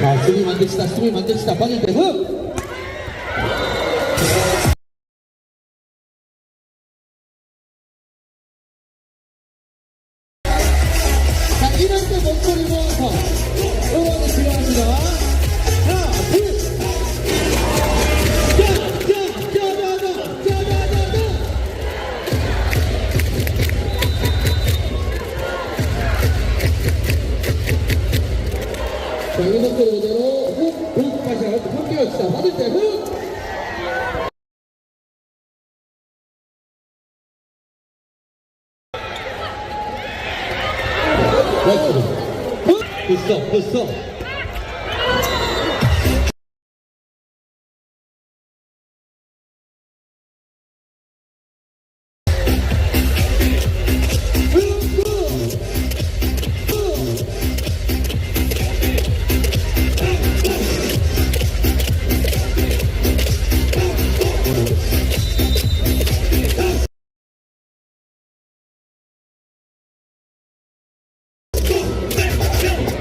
자, 수비 만듭시다, 수비 만듭시다. 받을 때 흑! 자, 이것도 그대로 훅, 훅, 다시 훅 끼워주시다. 받을 때 훅! 훅! 됐어, 됐어.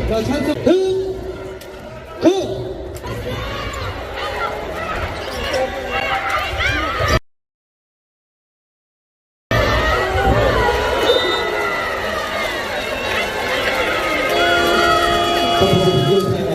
자, 찬성, 흥! 흥! 거기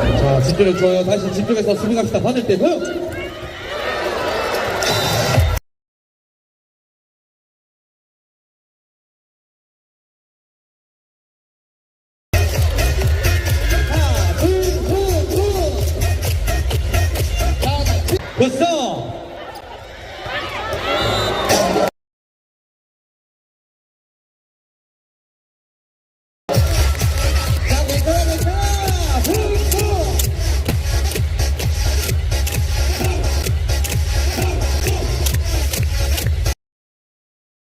자, 집중력 좋아요. 다시 집중해서 수비 갑시다. 받을 때 흑!